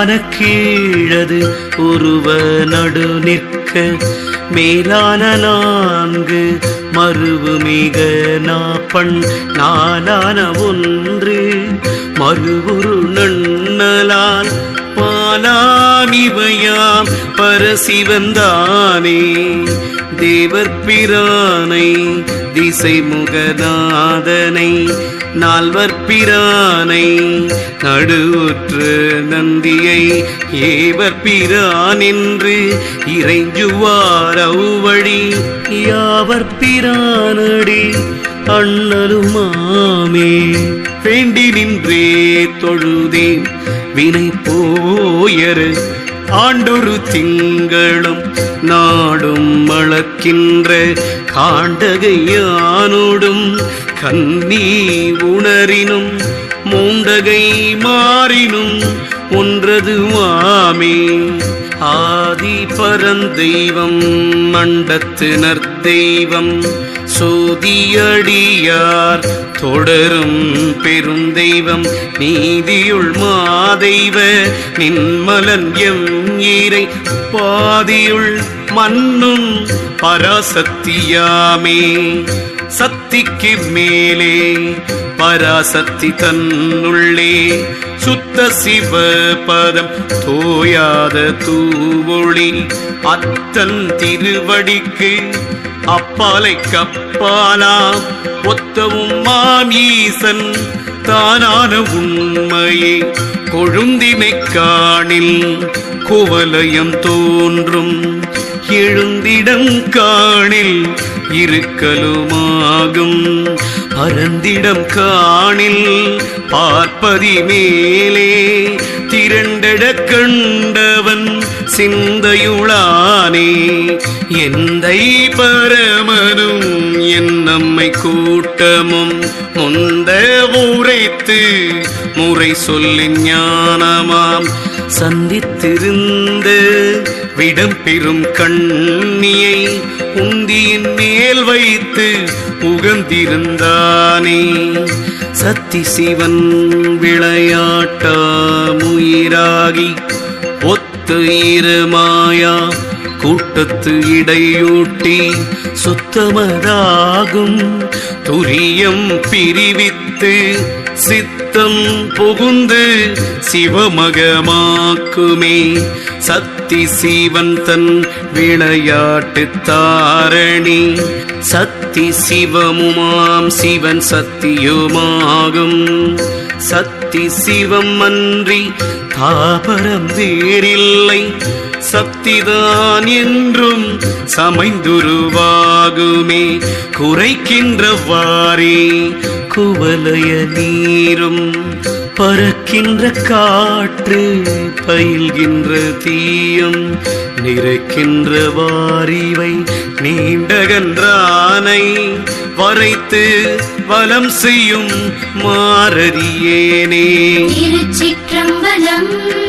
மேலான கீழது உருவ நடு நிற்க மேலான நான்கு மறுவு மிக நாப்பண் நாலான ஒன்று மறுவுரு நன்னலால் பாலாமிவையாம் பரசிவந்தானே. தேவர் பிரானை திசை முகநாதனை நால்வர் பிரானை நடுவுற்ற நந்தியை ஏவர் பிரான் என்று இறைஞ்சுவார் அவ்வழி. யாவர் பிரானடி அண்ணலுமாமே வேண்டி நின்றே தொழுதேன் வினை போயரு. ஆண்டொரு திங்களும் நாடும் வளர்க்கின்ற காண்டகையானோடும் கன்னி உணரினும் மூண்டகை மாறினும் ஒன்றது மாமே. ஆதி பரந்தெய்வம் மண்டத்து தெய்வம் சோதியடியார் தொடரும் பெருந்தெய்வம் நீதியுள் மாதெய்வ நின்மலன் எம் ஈரை பாதியுள் மண்ணும் பராசக்தியாமே. சக்திக்கு மேலே பராசக்தி தன்னுள்ளே. சுத்த சிவ பதம் தோயாத தூவொளி. அத்தன் திருவடிக்கு அப்பாலை கப்பாலா ஒத்தவும் மாமீசன் தானான உண்மையை கொழுந்தினை காணில் குவலயம் தோன்றும். எழுந்திடம் காணில் இருக்கலுமாகும். அறந்திடம் காணில் பார்ப்பதி மேலே திரண்டட கண்டவன் சிந்தையுளானே. எந்தை பரமனும் என் நம்மை கூட்டமும் முந்த உரைத்து முறை சொல்லி ஞானமாம் சந்தித்திருந்த விடம் பெறும் கண்ணியை உந்தியின் மேல் வைத்து உகந்திருந்தானே. சத்தி சிவன் விளையாட்டாமுயிராகி ஒத்து இருமாயா கூட்டத்து இடையூட்டி சுத்தமதாகும் துரியம் பிரிவித்து சித்த சித்தம் புகுந்து சிவமகமாக்குமே. சக்தி சிவன் தன் விளையாட்டு தாரணி. சக்தி சிவமுமாம் சிவன் சக்தியுமாகும் சக்தி சிவம் அன்றி தாபரம் வேறில்லை. சக்திதான் என்றும் சமைந்துருவாகுமே. குறைக்கின்றவாறே குவலய நீரும் பறக்கின்ற காற்று பயில்கின்ற தீயும் நிறைக்கின்ற வாரிவை நீண்டகன்றானை வரைத்து வலம் செய்யும் மாறறியேனே. திருச்சிற்றம்பலம்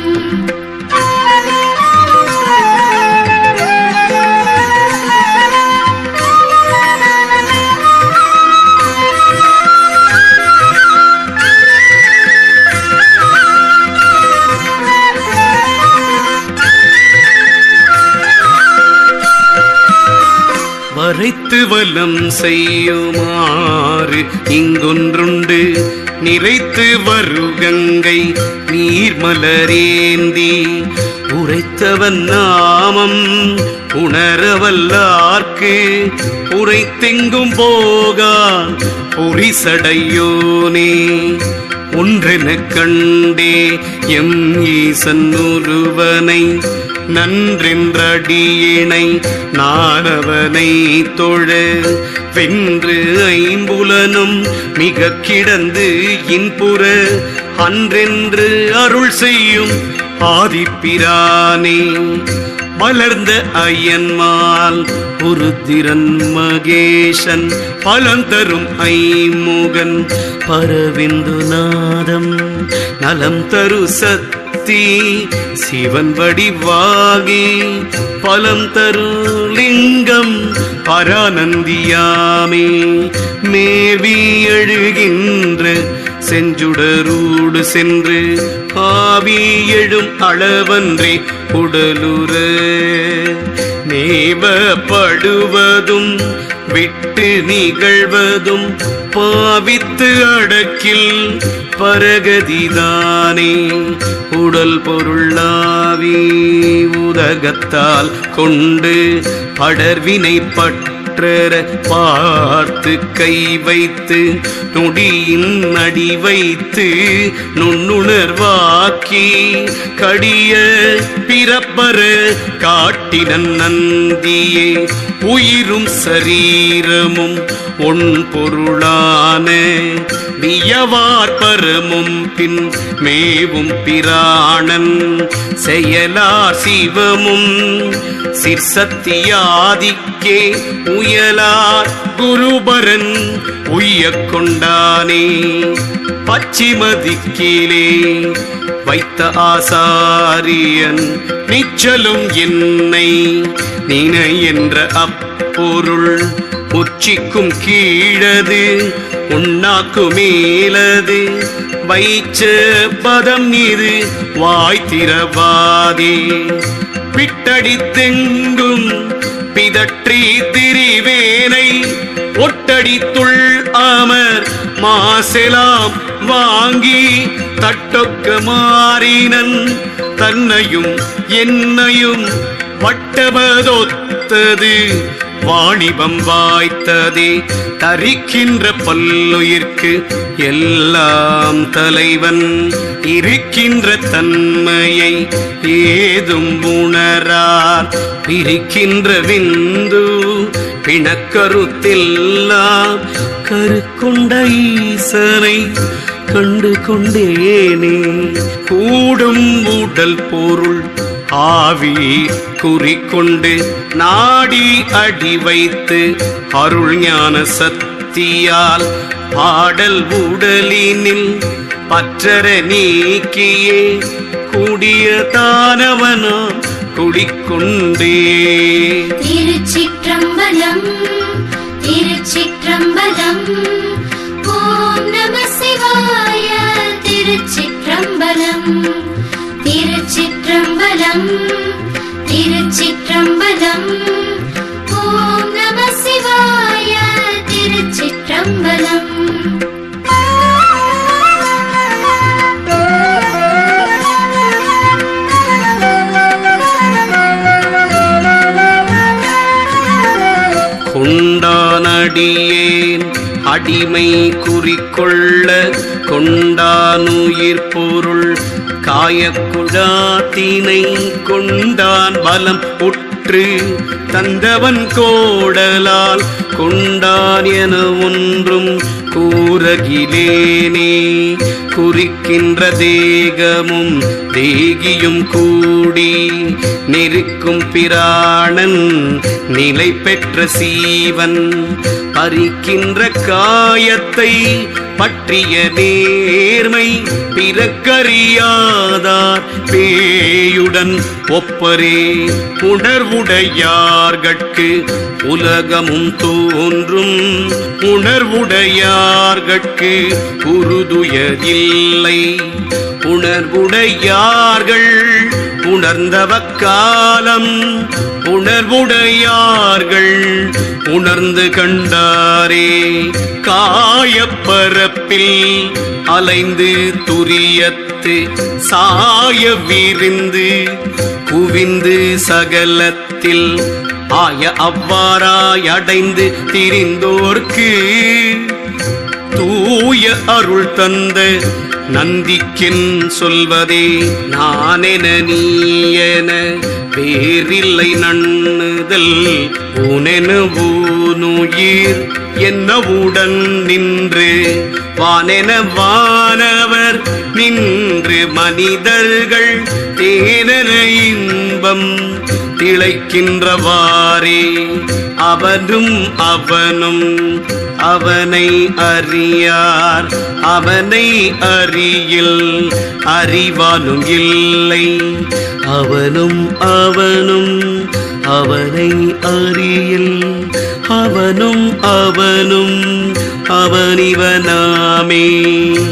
வரைத்து வலம் செய்யுமாறு இங்கொன்றுண்டு. நிறைத்து வருகங்கை நீர்மலரேந்தி உரைத்தவன் நாமம் உணரவல்லார்க்கு. உரைத்தெங்கும் போகா பொறிசடையோனே. ஒன்றென கண்டே எம் ஈசன் ஒருவனை. நன்றென்றடியினை நானவனை தொழு வென்று ஐம்புலனும் மிக கிடந்து இன்புற அன்றென்று அருள் செய்யும் ஆதிப்பிரானே. மலர்ந்த ஐயன்மால் உருத்திரன் மகேசன் பலம் தரும் ஐமுகன் பரவிந்துநாதம் நலம் தரு சத் சக்தி சிவன் வடிவாகி பலம் தரு லிங்கம் பரானந்தியாமே மேவி எழுகின்ற செஞ்சுடரூடு சென்று ஆவி எழும் அளவன்றே உடலுற. நேவப்படுவதும் விட்டு நிகழ்வதும் பாவித்து அடக்கில் பரகதிதானே. உடல் பொருளாவி உதகத்தால் கொண்டு படர்வினை பற்றற பார்த்து கை வைத்து நொடியின் அடி வைத்து நுண்ணுணர்வாக்கி கடிய பிறப்பர காட்டின நந்தியே. உயிரும் சரீரமும் ஒன் பொருளான வியவார்பரமும் பின் மேவும் பிராணன் செயலார் சிவமும் சிற்சத்தியாதிக்கே உயலார் குருபரன் உய்ய கொண்டானே பச்சிமதிக்கிலே வைத்த ஆசாரியன் நிச்சலும் என்னை நினை என்ற பொருள் உச்சிக்கும் கீழது உண்ணாக்கு மேலது. வைச்ச பதம் இது வாய்த்திரவாதே பிட்டடித்தெங்கும் பிதற்றி திரிவேனை ஒட்டடித்துள் அமர் மாசெலாம் வாங்கி தட்டொக்க மாறினன் தன்னையும் என்னையும் வட்டபதொத்த வட்டபதொத்தது வாணிபம் வாய்த்ததே தரிக்கின்ற பல்லுயிர்க்கு எல்லாம் தலைவன். இருக்கின்ற தன்மையை ஏதும் உணரார். பிரிக்கின்ற விந்து பிணக்கருத்தெல்லாம் கருக்குண்ட ஈசனை கண்டு கொண்டேனே கூடும் உடல் பொருள் ஆவி குறிக்கொண்டு நாடி அடி வைத்து அருள் ஞான சக்தியால் பாடல் உடலினில் பற்றர நீக்கியே கூடிய தானவனா குடிக்கொண்டே. திருச்சிற்றம்பலம் திருச்சிற்றம்பலம் ஓம் நம சிவாய திருச்சிற்றம்பலம். திருச்சிற்றம்பலம் திருச்சிற்றம்பலம். ஓம் நம சிவாய திருச்சிற்றம்பலம். கொண்டானடியேன் அடிமை குறிக்கொள்ள கொண்டானுயிர் பொருள் காயக்குழாத்தினை கொண்டான் பலம் உற்று தந்தவன் கோடலால் கொண்டான் என ஒன்றும் கூறகிலேனே. குறிக்கின்ற தேகமும் தேகியும் கூடி நெருக்கும் பிராணன் நிலை பெற்ற சீவன். பறிக்கின்ற காயத்தை பற்றிய நேர்மை பிறக்கறியாதார். பேயுடன் ஒப்பரே உணர்வுடையார்கட்கு உலகமும் தோன்றும். உணர்வுடையார்கட்கு உருதுயதில்லை உணர்வுடையார்கள் உணர்ந்தவக்காலம் உணர்வுடையார்கள் உணர்ந்து கண்டாரே. காயப்பரப்பில் அலைந்து துரியத்து சாய விரிந்து குவிந்து சகலத்தில் ஆய அவ்வாறாயடைந்து திரிந்தோர்க்கு தூய அருள் தந்த நந்திக்கின் சொல்வதே நானென நீயென வேறில்லை நண்ணுதல் உனென ஊனுயிர் உடன் நின்று வானென வானவர் நின்று மனிதர்கள் தேனன இன்பம் திளைக்கின்றவாறே அவனும் அவனும் அவனை அறியார். அவனை அறியில் அறிவானும் இல்லை. அவனும் அவனும் அவனை அறியில். அவனும் அவனும் அவனிவனாமே.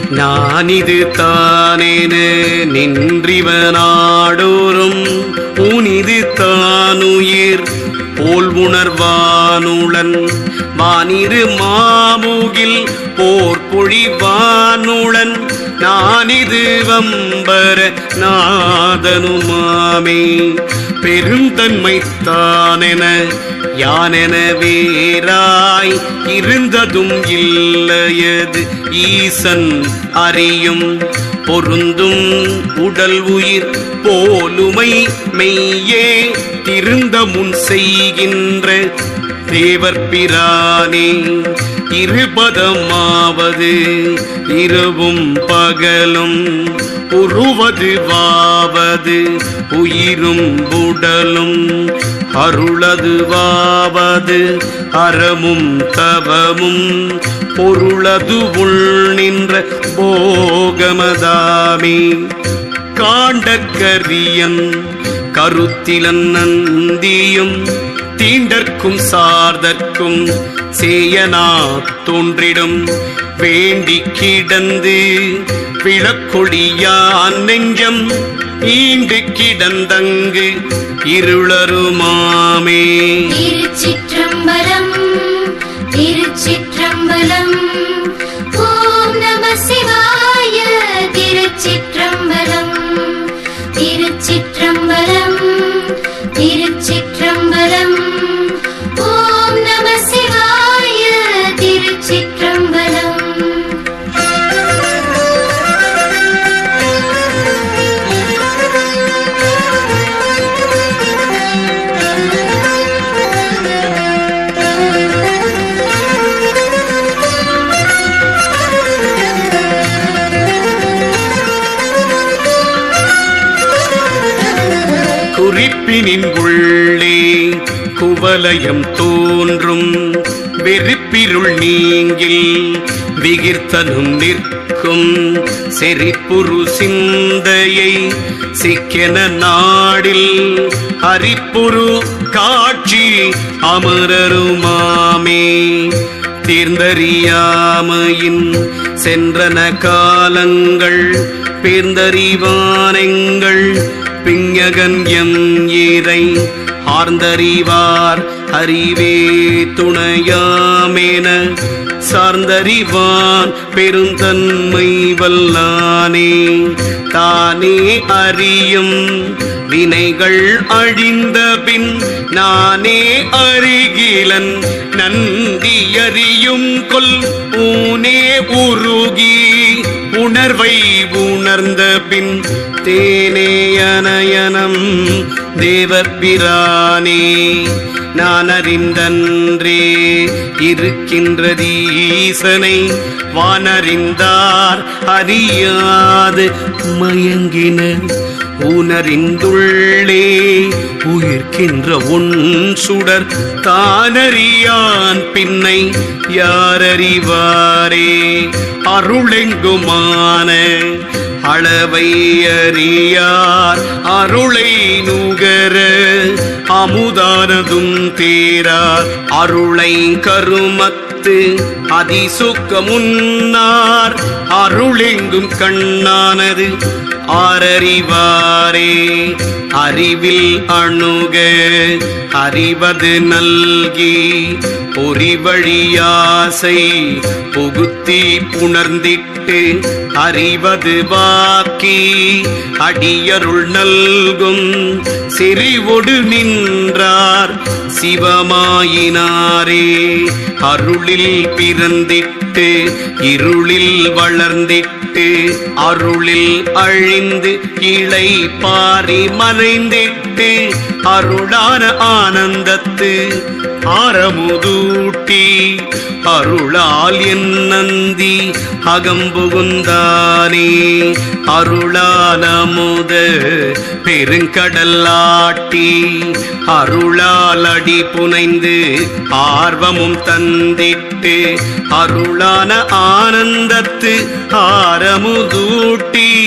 நான் இது தானேன நின்றிவனாடோறும் உனிது தானுயிர் போல் உணர்வானுளன் வானிரு மாமுகில் போர் பொழிவானுளன் நானிது வம்பர நாதனுமாமே. பெருந்தன்மைத்தானென யானென வேறாய் இருந்ததும் இல்லையது ஈசன் அறியும். பொருந்தும் உடல் உயிர் போலுமை மெய்யே திருந்த முன் செய்கின்ற தேவர் பிரானே. இருபதமாவது இரவும் பகலும் உருவது வாவது உயிரும் உடலும் அருளது வாவது அறமும் தவமும் பொருளது உள் நின்ற போகமதாமே. காண்டக்கரியன் கருத்திலன் நந்தியும் தீண்டற்கும் சார்தற்கும் சேயனா தோன்றிடும் வேண்டி கிடந்து விளக்கொடியான் நெஞ்சம் ஈண்டு கிடந்தங்கு இருளருமாமே. திருச்சிற்றம்பலம் திருச்சிற்றம்பலம் ஓம் நம சிவாய திருச்சிற்றம்பலம். குறிப்பினின் உள்ளே குவலயம் தோன்றும். வெறுப்பிருள் நீங்கில் விகிர்த்தனும் நிற்கும். செறிப்புரு சிந்தையை சிக்கென நாடில் அரிப்புரு காட்சி அமரருமாமே. தேர்ந்தறியாமையின் சென்றன காலங்கள் பேர்ந்தறிவானங்கள் பிங்ககன் எம் ஏரை ஆர்ந்தறிவார். அறிவே துணையாமேன சார்ந்தறிவான். பெருந்தன்மை வல்லானே தானே அறியும். வினைகள் அழிந்த பின் நானே அருகிலன் நந்தி அறியும் கொல் ஊனே உருகி உணர்வை உணர்ந்த பின் தேனே அனயனம் தேவப்பிரானே நான் அறிந்தன்றே இருக்கின்றதீசனை வானறிந்தார் அறியாது மயங்கின உணரிந்துள்ளே உயிர்க்கின்ற உன் சுடர் தானறியான் பின்னை யாரறிவாரே? அருளெங்குமான அளவை அறியார் அருளை நுகர அமுதானதும் தேரார். அருளை கருமத்து அதிசுக்கமுன்னார் அருளெங்கும் கண்ணானது ஆரறிவாரே. அறிவில் அணுக அறிவது நல்கி பொறிவழியாசை புகுத்தி புணர்ந்திட்டு அறிவது வாக்கி அடியருள் நல்கும் செறிவொடு நின்றார் சிவமாயினாரே. அருளில் பிறந்திட்டு இருளில் வளர்ந்திட்டு விட்டு அருளில் அழிந்து இளை பாரி மறைந்திட்டு அருளான ஆனந்தத்து ஆரமுதூட்டி அருளால் என்ன நந்தி அகம்புகுந்தானே அருளான முத பெருங்கடலாட்டி. அருளால் அடி புனைந்து ஆர்வமும் தந்திட்டு. அருளான ஆனந்தத்து ஆரமுதூட்டி.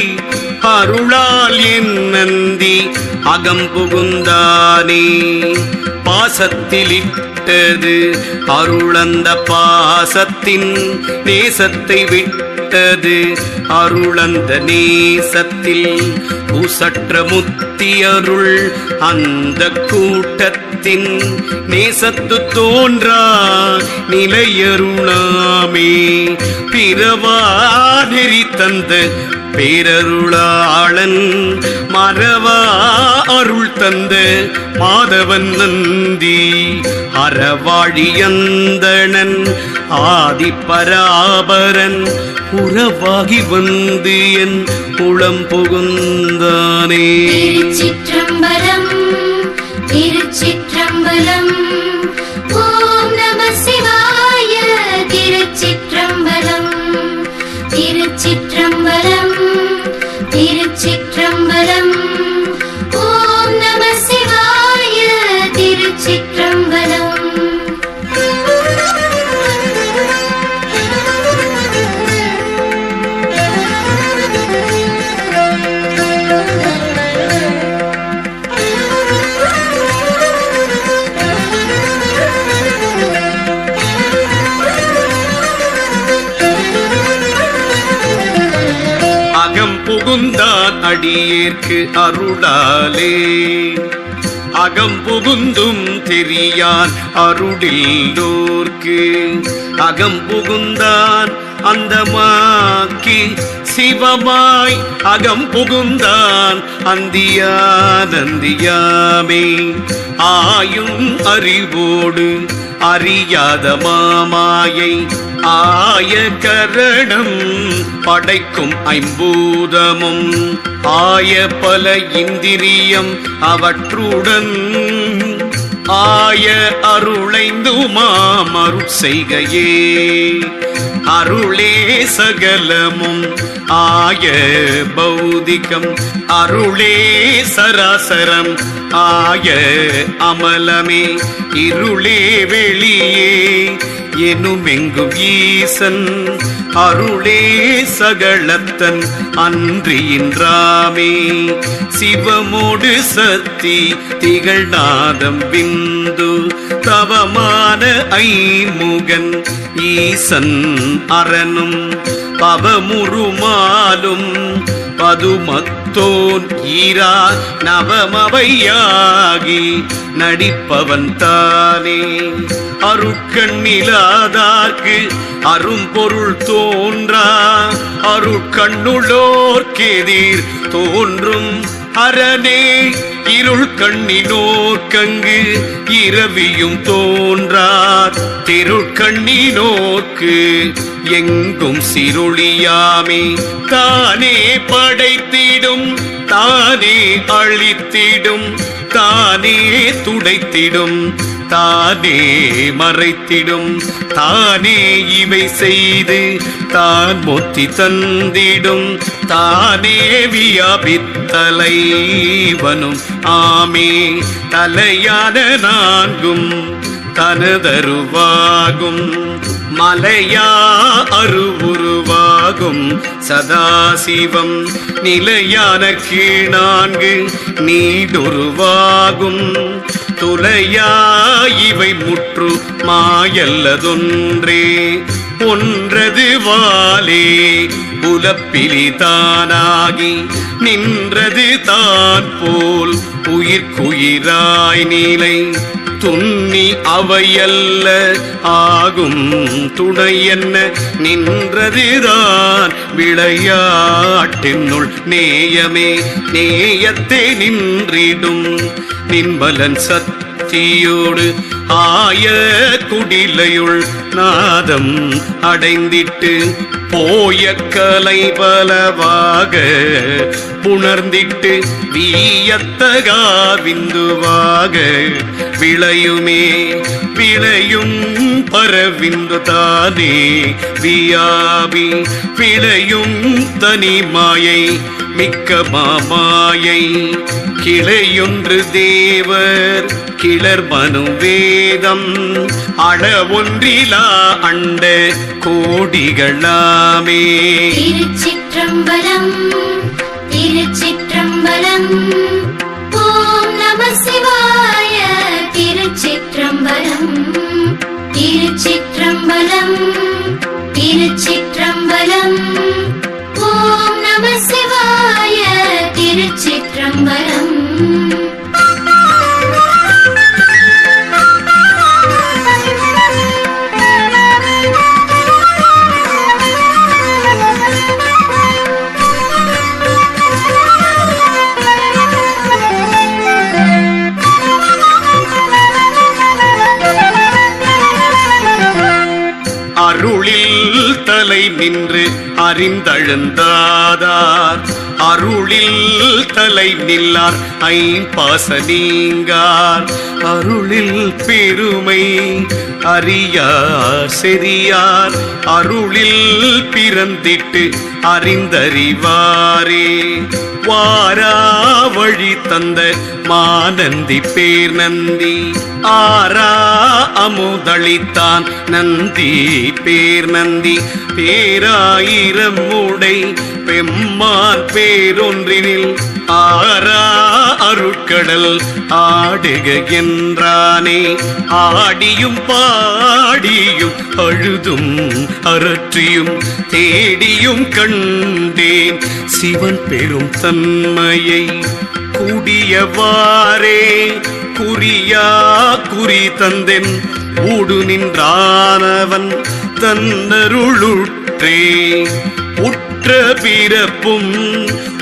அருளால் என் நந்தி அகம்புகுந்தானே பாசத்திலிட்டது அருளந்த பாசத்தின் நேசத்தை விட்டது அருளந்த நேசத்தில் பூசற்ற முத்தி அருள் அந்த கூட்டத்தின் நேசத்து தோன்றா நிலையருளாமே. பிறவா நெறி தந்த பேரருளாளன் மறவா அருள் தந்த மாதவன் நந்தி அறவாழியந்தனன் ஆதி பராபரன் உறவாகி வந்து என் குளம் புகுந்தானே. திருச்சிற்றம்பலம் திருச்சிற்ற புகுந்தான் அடியேற்கு அருளாலே. அகம் புகுந்தும் தெரியான் அருளில்லோர்க்கு. அகம் புகுந்தான் அந்தமாக்கி சிவமாய். அகம் புகுந்தான் அந்தியானந்தியாமே ஆயும் அறிவோடு அறியாத மாமாயை ஆய கரணம் படைக்கும் ஐம்பூதமும் ஆய பல இந்திரியம் அவற்றுடன் ஆய அருளைந்து மாமரு செய்கையே. அருளே சகலமும் ஆய பௌதிகம். அருளே சராசரம் ஆய அமலமே. இருளே வெளியே எனுமெங்கும் ஈசன். அருளே சகலத்தன் அன்றியின்றாமே சிவமோடு சத்தி திகழ்நாதம் பிந்து. தவமான ஐமுகன் ஈசன் அரணும். பவமுருமாலும் பதுமத்தோன் ஈரா நவமவையாகி நடிப்பவன் தானே. அருட்கண்ணிலாதார்க்கு அரும்பொருள் தோன்றா. அருட்கண்ணுளோர்க்கெதிர் தோன்றும் அரணே இருள் கண்ணினோர்க்கங்கு இரவியும் தோன்றார். திருக்கண்ணினோர்க்கு எங்கும் சிருளியாமே தானே படைத்திடும் தானே அழித்திடும் தானே துடைத்திடும். தானே மறைத்திடும். தானே இவை செய்து தான் முத்தி தந்திடும். தானே வியாபித்தலைவனும். ஆமே தலையான நான்கும் தனதருவாகும். மலையா அருவுருவாகும். சதாசிவம் நிலையான கீழ் நான்கு நீடுருவாகும் துளையா இவை முற்று மாயல்லதொன்றே. ஒன்றது வாலே புலப்பிலி தானாகி நின்றது தான் போல் உயிர்க்குயிராய் நீலை. துண்ணி அவையல்ல ஆகும் துணை என்ன? நின்றதுதான் விளையாட்டினுள் நேயமே. நேயத்தை நின்றிடும் நின்பலன் சத்தியோடு ஆய குடிலையுள் நாதம் அடைந்திட்டு போய கலை பலவாக புணர்ந்திட்டு வீயத்தகா விந்துவாக விளையுமே விளையும் பரவிந்து தானே. வியாபி விளையும் தனி மாயை மிக்க மாமாயை. கிளையொன்று தேவர் கிளர் மனு வேதம் அளவொன்றிலா அண்ட கோடிகளாமே. திருச்சிற்றம்பலம் திருச்சிற்றம்பலம் ஓம் நம சிவாய திருச்சிற்றம்பலம் திருச்சிற்றம்பலம் திருச்சி அறிந்தழுந்தாதார். அருளில் தலை நில்லார் ஐம்பாச நீங்கார். அருளில் பெருமை அறியார் செறியார் அருளில் பிறந்திட்டு அறிந்தறிவாரே. வாரா வழி தந்த மாநந்தி பேர் நந்தி. ஆரா அமுதளித்தான் நந்தி பேர் நந்தி. பேராயிரம் உடை பெம்மான் பேரொன்றினில் ஆரா அருட்கடல் ஆடுக என்றானே ஆடியும் பாடியும் அழுதும் அரற்றியும் தேடியும் கண்டேன். சிவன் பெரும் தன்மையை கூடியவாறே. குறியா குறி தந்தென் ஊடு நின்றானவன் தன்னருளுற்றே. உற்ற பிறப்பும்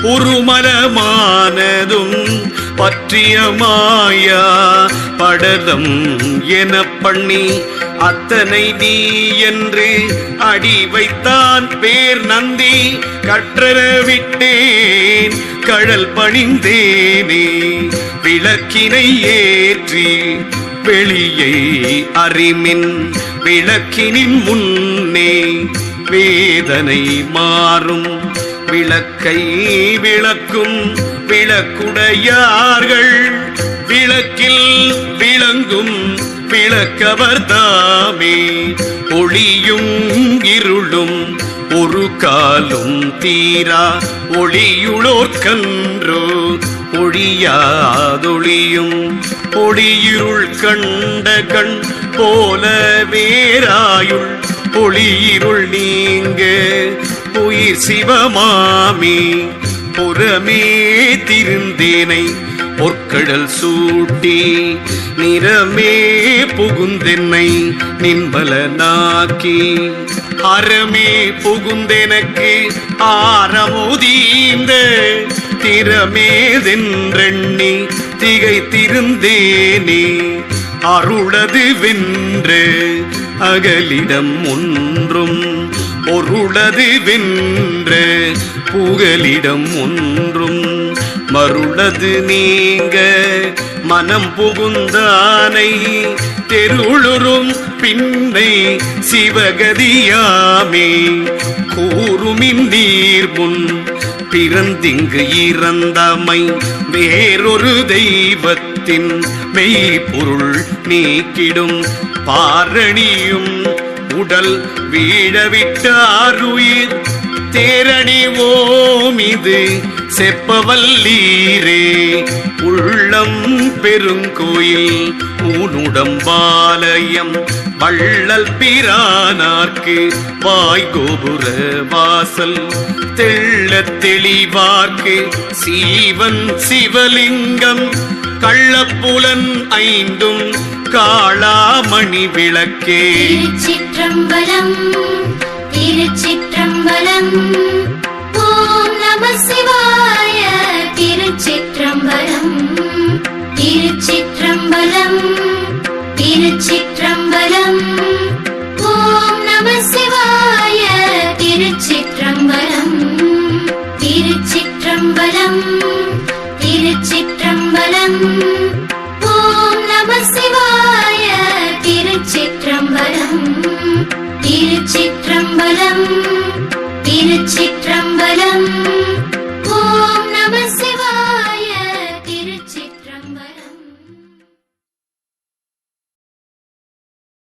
உருமலமானதும் பற்றிய மாயா படலம் என பண்ணி அத்தனை நீ என்று அடி வைத்தான் பேர் நந்தி. கற்றற விட்டேன் கழல் பணிந்தேனே. விளக்கினை ஏற்றி வெளியை அறிமின் விளக்கினின் முன்னே. வேதனை மாறும். விளக்கை விளக்கும் விளக்குடையார்கள். விளக்கில் விளங்கும் விளக்கவர் தாமே. ஒளியும் இருளும் ஒரு காலும் தீரா. ஒளியுளோர்கன்றோ ஒழியாதொளியும் ஒளியிருள் கண்ட கண் போல வேறாயுள். ஒளியிருள் நீங்க. உயிர் சிவமாமே புறமே திருந்தேனை பொற்கடல் சூட்டி. நிறமே புகுந்தென்னை நின்பலனாக்கி. அறமே புகுந்தெனக்கு ஆரமுதீந்த திறமேதென்றெண்ணி திகைத்திருந்தேனே. அருளது வென்று அகலிடம் ஒன்றும் பொருளது வென்று புகலிடம் ஒன்றும் மருளது நீங்க மனம் புகுந்தானை தெருளுறும் பின்னை சிவகதியாமே. கூறுமின் நீர் முன் பிறந்திங்கு இறந்தமை வேறொரு தெய்வத்தின் மெய்ப்பொருள் நீக்கிடும் பாரணியும் உடல் வீழவிட்டாருயிர். தேரணிவோம் இது செப்பவல்லீரே. உள்ளம் பெருங்கோயில் ஊனுடம்பாலயம். வள்ளல் பிரானார்க்கு வாய்கோபுர வாசல். தெள்ள தெளிவார்க்கு சீவன் சிவலிங்கம். கள்ளப்புலன் ஐந்தும் காளாமணி விளக்கே. திருச்சிற்றம்பலம் திருச்சிற்றம்பலம். ஓம் நம சிவாய திருச்சிற்றம்பலம் திருச்சிற்றம்பலம் திருச்சிற்றம்பலம். ஓம் நம சிவாய திருச்சிற்றம்பலம் திருச்சிற்றம்பலம். திருப்பலம் ஓம் நம சிவாய திருச்சிற்றம்பலம். திருச்சிற்றம்பலம். திருச்சிற்றம்பலம்.